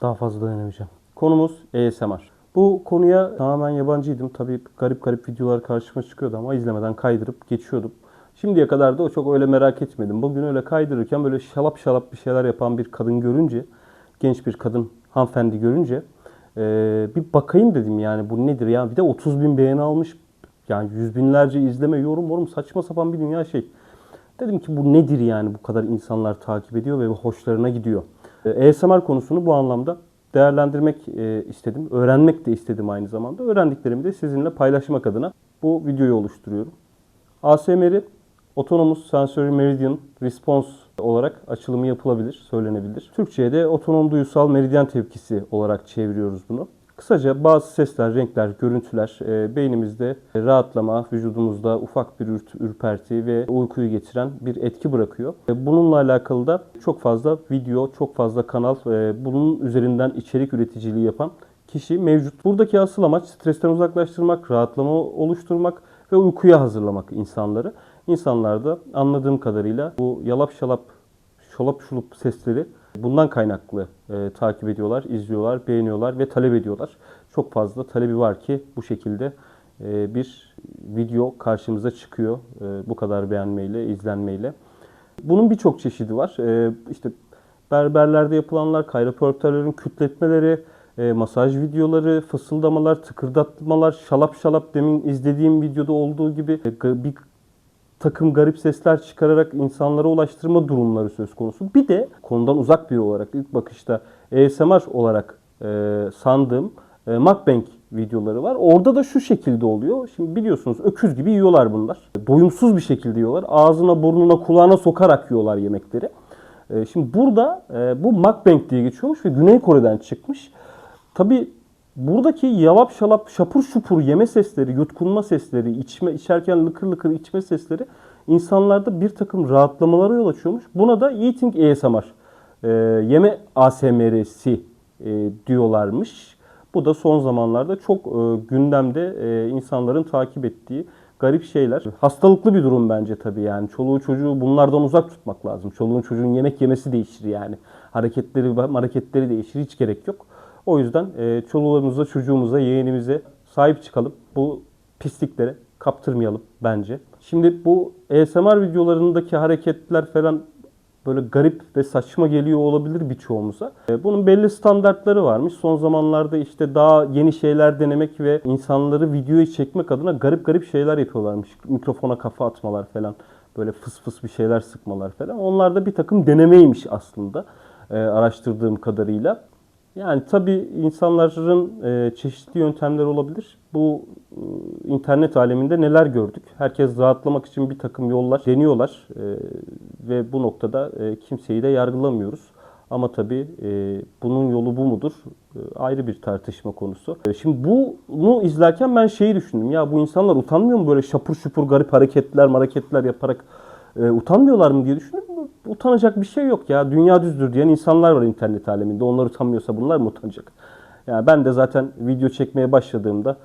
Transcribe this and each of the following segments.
Daha fazla dayanamayacağım. Konumuz ASMR. Bu konuya tamamen yabancıydım. Tabii garip garip videolar karşıma çıkıyordu ama izlemeden kaydırıp geçiyordum. Şimdiye kadar da çok öyle merak etmedim. Bugün öyle kaydırırken böyle şalap şalap bir şeyler yapan bir kadın görünce, genç bir kadın hanımefendi görünce eee, bir bakayım dedim yani bu nedir ya. Bir de 30 bin beğeni almış. Yani yüz binlerce izleme, yorum, yorum saçma sapan bir dünya şey. Dedim ki bu nedir yani bu kadar insanlar takip ediyor ve hoşlarına gidiyor. E, ASMR konusunu bu anlamda değerlendirmek e, istedim. Öğrenmek de istedim aynı zamanda. Öğrendiklerimi de sizinle paylaşmak adına bu videoyu oluşturuyorum. ASMR'i Autonomous Sensory Meridian Response olarak açılımı yapılabilir, söylenebilir. Türkçe'ye de otonom duyusal meridyen tepkisi olarak çeviriyoruz bunu. Kısaca bazı sesler, renkler, görüntüler e, beynimizde rahatlama, vücudumuzda ufak bir ürperti ve uykuyu getiren bir etki bırakıyor. E, Bununla alakalı da çok fazla video, çok fazla kanal, e, bunun üzerinden içerik üreticiliği yapan kişi mevcut. Buradaki asıl amaç stresten uzaklaştırmak, rahatlama oluşturmak ve uykuya hazırlamak insanları. İnsanlar da anladığım kadarıyla bu yalap şalap, şolap şulup sesleri bundan kaynaklı e, takip ediyorlar, izliyorlar, beğeniyorlar ve talep ediyorlar. Çok fazla talebi var ki bu şekilde e, bir video karşımıza çıkıyor e, bu kadar beğenmeyle, izlenmeyle. Bunun birçok çeşidi var. E, işte berberlerde yapılanlar, kayropörtörlerin kütletmeleri, e, masaj videoları, fısıldamalar, tıkırdatmalar, şalap şalap demin izlediğim videoda olduğu gibi e, bir takım garip sesler çıkararak insanlara ulaştırma durumları söz konusu. Bir de konudan uzak biri olarak ilk bakışta ASMR olarak e, sandığım e, mukbang videoları var. Orada da şu şekilde oluyor. Şimdi biliyorsunuz öküz gibi yiyorlar bunlar. Doyumsuz bir şekilde yiyorlar. Ağzına, burnuna, kulağına sokarak yiyorlar yemekleri. E, şimdi burada e, bu mukbang diye geçiyormuş ve Güney Kore'den çıkmış. Tabii buradaki yalap şalap şapur şupur yeme sesleri, yutkunma sesleri, içme içerken lıkır lıkır içme sesleri insanlarda bir takım rahatlamalara yol açıyormuş. Buna da eating ASMR, e, yeme ASMR'si e, diyorlarmış. Bu da son zamanlarda çok e, gündemde e, insanların takip ettiği garip şeyler. Hastalıklı bir durum bence tabii yani. Çoluğu çocuğu bunlardan uzak tutmak lazım. Çoluğun çocuğun yemek yemesi değişir yani. Hareketleri hareketleri değişir. Hiç gerek yok. O yüzden e, çoluğumuza, çocuğumuza, yeğenimize sahip çıkalım. Bu pisliklere kaptırmayalım bence. Şimdi bu ASMR videolarındaki hareketler falan böyle garip ve saçma geliyor olabilir birçoğumuza. E, Bunun belli standartları varmış. Son zamanlarda işte daha yeni şeyler denemek ve insanları videoya çekmek adına garip garip şeyler yapıyorlarmış. Mikrofona kafa atmalar falan. Böyle fıs fıs bir şeyler sıkmalar falan. Onlar da bir takım denemeymiş aslında e, araştırdığım kadarıyla. Yani tabii insanların e, çeşitli yöntemler olabilir. Bu e, internet aleminde neler gördük? Herkes rahatlamak için bir takım yollar deniyorlar E, ve bu noktada e, kimseyi de yargılamıyoruz. Ama tabii e, bunun yolu bu mudur? E, ayrı bir tartışma konusu. E, şimdi bunu izlerken ben şeyi düşündüm. Ya bu insanlar utanmıyor mu böyle şapur şupur garip hareketler hareketler yaparak e, utanmıyorlar mı diye düşündüm. Utanacak bir şey yok ya. Dünya düzdür diyen insanlar var internet aleminde. Onlar utanmıyorsa bunlar mı utanacak? Yani ben de zaten video çekmeye başladığımda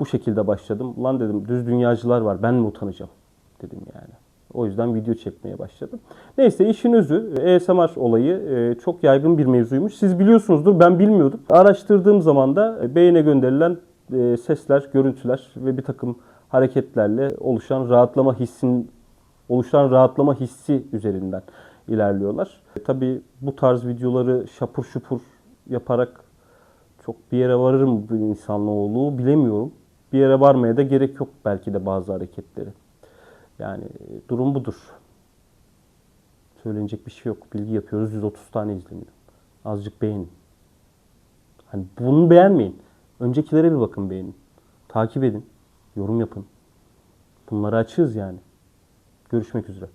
bu şekilde başladım. Ulan dedim düz dünyacılar var. Ben mi utanacağım? Dedim yani. O yüzden video çekmeye başladım. Neyse işin özü ASMR olayı e, çok yaygın bir mevzuymuş. Siz biliyorsunuzdur ben bilmiyordum. Araştırdığım zaman da beyine gönderilen e, sesler, görüntüler ve bir takım hareketlerle oluşan rahatlama hissin oluşan rahatlama hissi üzerinden ilerliyorlar. E, tabii bu tarz videoları şapur şupur yaparak çok bir yere varır mı bu insanoğlu bilemiyorum. Bir yere varmaya da gerek yok belki de bazı hareketleri. Yani e, durum budur. Söylenecek bir şey yok. Bilgi yapıyoruz 130 tane izleniyor. Azıcık beğenin. Hani bunu beğenmeyin. Öncekilere bir bakın beğenin. Takip edin. Yorum yapın. Bunları açığız yani. Görüşmek üzere.